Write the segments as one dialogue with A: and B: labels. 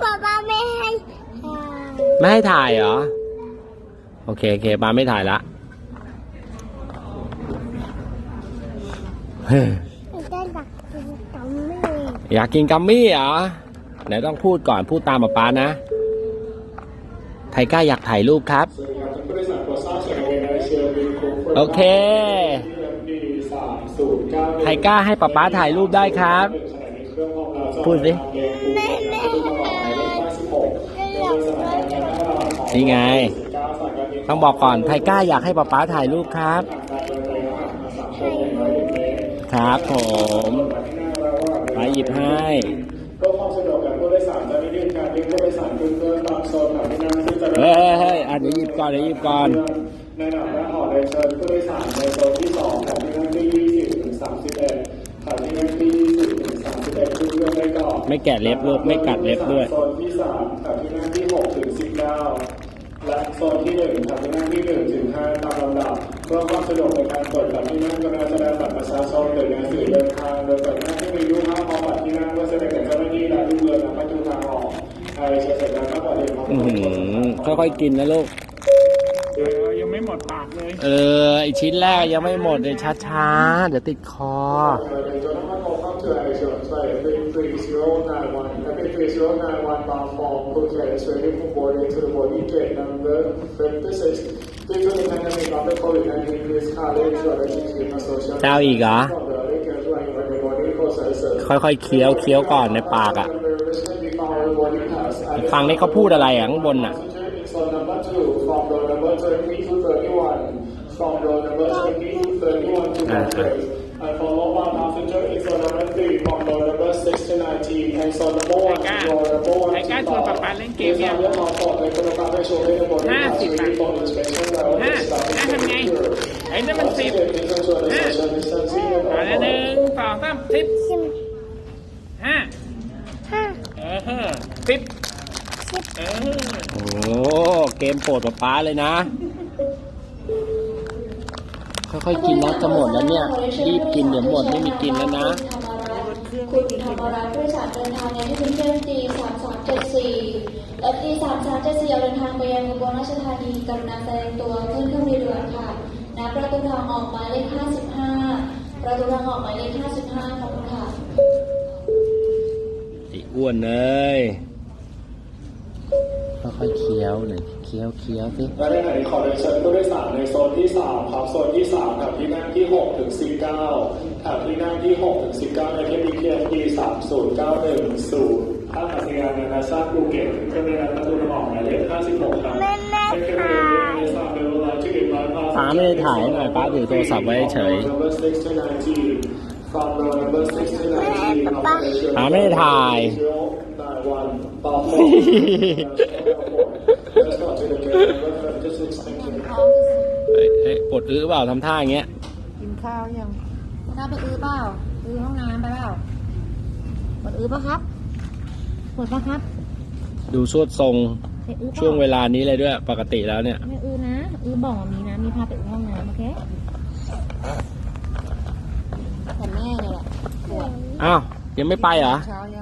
A: ป๊าป๊าไม่ให้
B: ไม่ให้ถ่ายเหรอ โอเคโอเคปาไม่ถ่ายละเฮ้ย
A: ได้ดักกินกัมมี่
B: อยากกินกัมมี่เหรอไหนต้องพูดก่อนพูดตามป๊าป๊านะ ไทก้าอยากถ่ายรูปครับ โอเค ไทก้าให้ป๊าป๊าถ่ายรูปได้ครับ พูดสิ นี่ไง ต้องบอกก่อน ไทก้าอยากให้ป๊าป๊าถ่ายรูปครับ ครับผมไปหยิบให้
C: เพื่อความสะดวกแก่ผู้โดยสารจะไม่ยืนการยื่นผู้โดยสารขึ้นเครื่องตามโซนหลังที่นั่งซึ่งจะ
B: เฮ้ยเฮ้ยเฮ้ยอะเดี๋ยวหยิบก่อนเดี๋ยวหยิบก่อน
C: ในหนังและหอในเชิญผู้โดยสารในโซนที่สองแถวที่นั่งที่20ถึง31แถวที่นั่งที่20ถึง31ขึ้นเครื่อง ได้ก่อน
B: ไม่แกะเล็บลูกไม่กัดเล็บด้วย
C: โซนที่สามแถวที่นั่งที่6ถึง19และโซนที่1แถวที่นั่งที่1ถึง5ตามลำดับเพื่อความสะดวกในการเปิดแถวที่นั่งกรุณาแสดงบัตรประชาชนหรือหนังสือเดินทางโดยเปิดหน้าที่มีรูปภาพพร้อมบัตรที่นั่งเพื่อแสดงแก่เจ้าหน้าที่และลูกเรือและประตูทางออกใครเชิญเสร็จแล้วก็ขอเรียนความ
B: อือหือค่อยๆกินนะลูก
C: ยังไม่หมดปากเลย
B: เออไอชิ้นแรกยังไม่หมดเลยช้าๆ เดี๋ยวติดคอ
C: เจ้า อีกเหรอ
B: ค่อยๆเคี้ยวเคี้ยวก่อนในปากอะ ฟังนี่เขาพูดอะไรอะข้างบนอะ
C: From number two, from row number 20 to 31, from row number 20 to 31 to
B: Ah,
C: one And follow one passenger is on number three, from row number 6 to 19, and so number one,
D: ไทก้า
C: row number one
D: ไทก้าชวนป๊าป๊าเล่นเกมยัง
C: Please have your passport and photograph show in the body
D: ห้า
C: pass
D: สิบ
C: ready for inspection by all
D: ห้า
C: the staff
D: ห้าทำไง ไอ้นั่นมันสิบ
C: Please ensure the social distancing and
D: เอาละหนึ่งสองสามสิบ
A: ชิม
D: ห้า
A: ห้า
D: เออสิบเออ
B: โอ้เกมโปรดป๊าป๊าเลยนะ ค่อยๆกินนะจะหมดแล้วเนี่ย รีบกินเดี๋ยวหมดไม่มีกินแล้วนะ
E: คุณธรรมรัตน์ผู้โดยสารเดินทางในที่เป็นเครื่องจีสามสามเจ็ดสี่และจีสามสามเจ็ดสี่เดินทางไปยังอุบลราชธานีกรุณาแสดงตัวขึ้นเครื่องบินด่วนค่ะณประตูทางออกหมายเลขห้าสิบห้าประตูทางออกหมายเลขห้าสิบห้าขอบคุณค่ะ
B: ไอ้อ้วนเลย ค่อยๆเคี้ยวหน่อยเคี้ยวเคี้ยวสิ
C: และในขณะนี้ขอเรียนเชิญผู้โดยสารในโซนที่3ครับโซนที่3แถวที่นั่งที่6ถึง19แถวที่นั่งที่6ถึง19ในที่มีเคลียร์3091สู่ท่าอากาศยานนานาชาติภูเก็ตเครื่องบินประตูทางออกหมายเลข56ครับ
A: แม่แม่
C: Thank you
A: ค่ะ
C: very much. I would like to invite our
B: ป๊าไม่ได้ถ่ายหน่อยป๊าถือโทรศัพท์ไว้เฉย
C: Number 6 to 19 From row number 6 to 19
B: ป๊าไม่ได้ถ่าย
C: 091 Bob 4 Let's go to the gate. This is thank you.
B: เฮ้ยเฮ้ยปวดอื้อเปล่าทำท่าอย่างเงี้ย
D: กินข้าวยัง
F: ถ้าไปอื้อเปล่า อื้อห้องน้ำไปเปล่าปวดอื้อปะครับปวดปะครับ
B: ดูสวดทรง
F: ไปอื้อเปล่า
B: ช่วงเวลานี้เลยด้วยปกติแล้วเนี่ย
F: ไม่อื้อนะ อื้อบอกว่ามีนะ มีพาไปอื้อห้องน้ำโอเคแต่แม่เนี่ยแหละปวด
B: อ้าว ยังไม่ไปเหรอ
F: เช้ายัง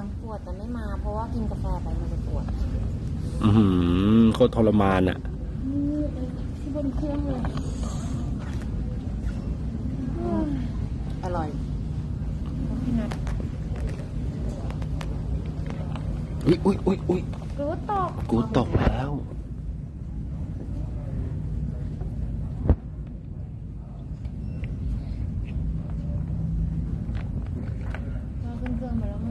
F: เพราะว่ากินกาแฟไปมันจะปวด
B: อือหือโคตรทรมานอะ
F: ที่บนเครื่องเลย
D: อร่อย
B: อุ้ยอุ้ยอุ้ยอุ้ย
F: กูตก
B: กูตกแล้ว
F: เราขึ้นเครื่องไปแล้วมั้ง